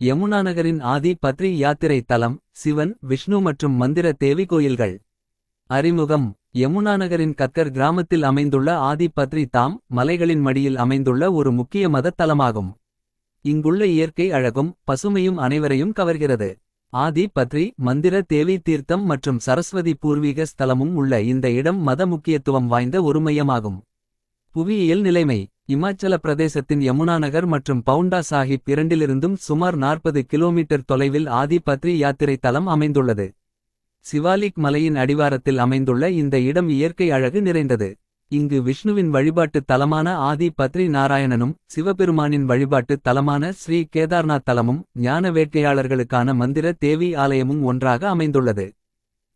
யமுனாநகரின் ஆதி பத்ரி யாத்திரை தலம் சிவன் விஷ்ணு மற்றும் மந்திர தேவி கோயில்கள். அறிமுகம் யமுனாநகரின் கத்கர் கிராமத்தில் அமைந்துள்ள ஆதி பத்ரி தாம் மலைகளின் மடியில் அமைந்துள்ள ஒரு முக்கிய மத தலமாகும். இங்குள்ள இயற்கை அழகும் பசுமையும் அனைவரையும் கவர்கிறது. ஆதி பத்ரி மந்திர தேவி தீர்த்தம் மற்றும் சரஸ்வதி பூர்வீக ஸ்தலமும் உள்ள இந்த இடம் மத முக்கியத்துவம் வாய்ந்த ஒரு மையமாகும் புவியியல் நிலைமை இமாச்சல பிரதேசத்தின் யமுனாநகர் மற்றும் பவுண்டா சாஹிப் இரண்டிலிருந்தும் சுமார் நாற்பது கிலோமீட்டர் தொலைவில் ஆதி பத்ரி யாத்திரை தலம் அமைந்துள்ளது. சிவாலிக் மலையின் அடிவாரத்தில் அமைந்துள்ள இந்த இடம் இயற்கை அழகு நிறைந்தது. இங்கு விஷ்ணுவின் வழிபாட்டுத் தலமான ஆதி பத்ரி நாராயணனும் சிவபெருமானின் வழிபாட்டு தலமான ஸ்ரீ கேதார்நாத் தலமும் ஞான வேட்கையாளர்களுக்கான மந்திர தேவி ஆலயமும் ஒன்றாக அமைந்துள்ளது.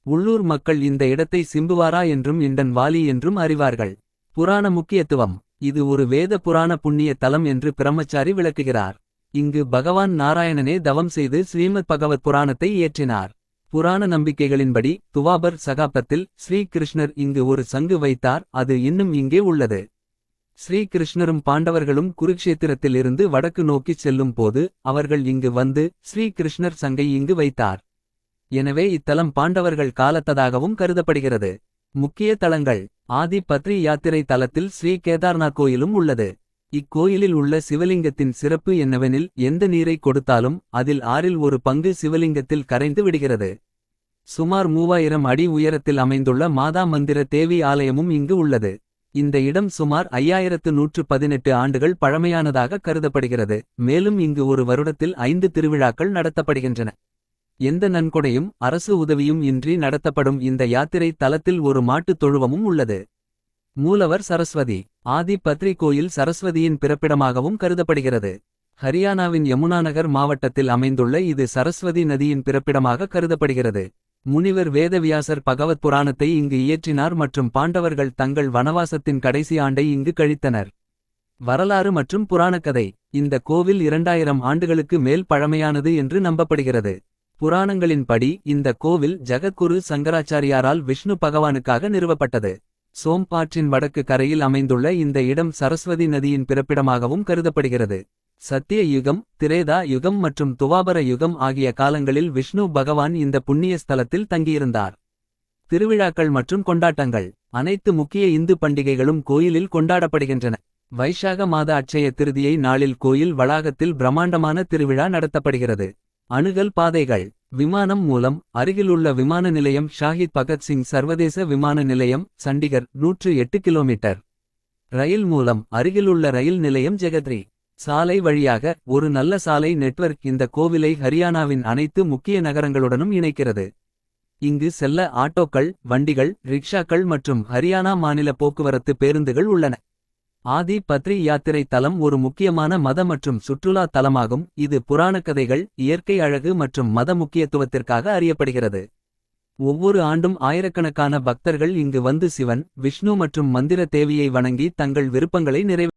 உள்ளூர் மக்கள் இந்த இடத்தை சிம்புவாரா என்றும் இண்டன் வாலி என்றும் அறிவார்கள். புராண முக்கியத்துவம். இது ஒரு வேத புராண புண்ணிய தலம் என்று பிரம்மச்சாரி விளக்குகிறார். இங்கு பகவான் நாராயணனே தவம் செய்து ஸ்ரீமத் பகவத் புராணத்தை இயற்றினார். புராண நம்பிக்கைகளின்படி துவாபர் சகாப்தத்தில் ஸ்ரீகிருஷ்ணர் இங்கு ஒரு சங்கு வைத்தார் அது இன்னும் இங்கே உள்ளது. ஸ்ரீகிருஷ்ணரும் பாண்டவர்களும் குருக்ஷேத்திரத்தில் இருந்து வடக்கு நோக்கிச் செல்லும் போது அவர்கள் இங்கு வந்து ஸ்ரீகிருஷ்ணர் சங்கை இங்கு வைத்தார். எனவே இத்தலம் பாண்டவர்கள் காலத்ததாகவும் கருதப்படுகிறது. முக்கிய தலங்கள் ஆதி பத்ரி யாத்திரை தலத்தில் ஸ்ரீ கேதார்நாத் கோயிலும் உள்ளது. இக்கோயிலில் உள்ள சிவலிங்கத்தின் சிறப்பு என்னவெனில் எந்த நீரை கொடுத்தாலும் அதில் ஆறில் ஒரு பங்கு சிவலிங்கத்தில் கரைந்து விடுகிறது. சுமார் மூவாயிரம் அடி உயரத்தில் அமைந்துள்ள மாதா மந்திர தேவி ஆலயமும் இங்கு உள்ளது. இந்த இடம் சுமார் ஐயாயிரத்து நூற்று பதினெட்டு ஆண்டுகள் பழமையானதாக கருதப்படுகிறது. மேலும் இங்கு ஒரு வருடத்தில் ஐந்து திருவிழாக்கள் நடத்தப்படுகின்றன. எந்த நன்கொடையும் அரசு உதவியும் இன்றி நடத்தப்படும் இந்த யாத்திரை தலத்தில் ஒரு மாட்டுத் தொழுவமும் உள்ளது. மூலவர் சரஸ்வதி ஆதி பத்ரி கோயில் சரஸ்வதியின் பிறப்பிடமாகவும் கருதப்படுகிறது. ஹரியானாவின் யமுனாநகர் மாவட்டத்தில் அமைந்துள்ள இது சரஸ்வதி நதியின் பிறப்பிடமாக கருதப்படுகிறது. முனிவர் வேதவியாசர் பகவத் புராணத்தை இங்கு இயற்றினார் மற்றும் பாண்டவர்கள் தங்கள் வனவாசத்தின் கடைசி ஆண்டை இங்கு கழித்தனர். வரலாறு மற்றும் புராணக்கதை இந்த கோவில் இரண்டாயிரம் ஆண்டுகளுக்கு மேல் பழமையானது என்று நம்பப்படுகிறது. புராணங்களின்படி இந்த கோவில் ஜகத்குரு சங்கராச்சாரியாரால் விஷ்ணு பகவானுக்காக நிறுவப்பட்டது. சோம்பாற்றின் வடக்கு கரையில் அமைந்துள்ள இந்த இடம் சரஸ்வதி நதியின் பிறப்பிடமாகவும் கருதப்படுகிறது. சத்திய யுகம் திரேதா யுகம் மற்றும் துவாபர யுகம் ஆகிய காலங்களில் விஷ்ணு பகவான் இந்த புண்ணிய ஸ்தலத்தில் தங்கியிருந்தார். திருவிழாக்கள் மற்றும் கொண்டாட்டங்கள் அனைத்து முக்கிய இந்து பண்டிகைகளும் கோயிலில் கொண்டாடப்படுகின்றன. வைஷாக மாத அட்சய திருதியை நாளில் கோயில் வளாகத்தில் பிரம்மாண்டமான திருவிழா நடத்தப்படுகிறது. அணுகல் பாதைகள். விமானம் மூலம் அருகிலுள்ள விமான நிலையம் ஷாஹித் பகத்சிங் சர்வதேச விமான நிலையம் சண்டிகர் நூற்று எட்டு கிலோமீட்டர். ரயில் மூலம் அருகிலுள்ள ரயில் நிலையம் ஜெகத்ரி. சாலை வழியாக ஒரு நல்ல சாலை நெட்வொர்க் இந்த கோவிலை ஹரியானாவின் அனைத்து முக்கிய நகரங்களுடனும் இணைக்கிறது. இங்கு செல்ல ஆட்டோக்கள் வண்டிகள் ரிக்ஷாக்கள் மற்றும் ஹரியானா மாநில போக்குவரத்து பேருந்துகள் உள்ளன. ஆதி பத்ரி யாத்திரை தலம் ஒரு முக்கியமான மத மற்றும் சுற்றுலா தலமாகும். இது புராணக்கதைகள் இயற்கை அழகு மற்றும் மத முக்கியத்துவத்திற்காக அறியப்படுகிறது. ஒவ்வொரு ஆண்டும் ஆயிரக்கணக்கான பக்தர்கள் இங்கு வந்து சிவன் விஷ்ணு மற்றும் மந்திர தேவியை வணங்கி தங்கள் விருப்பங்களை நிறைவே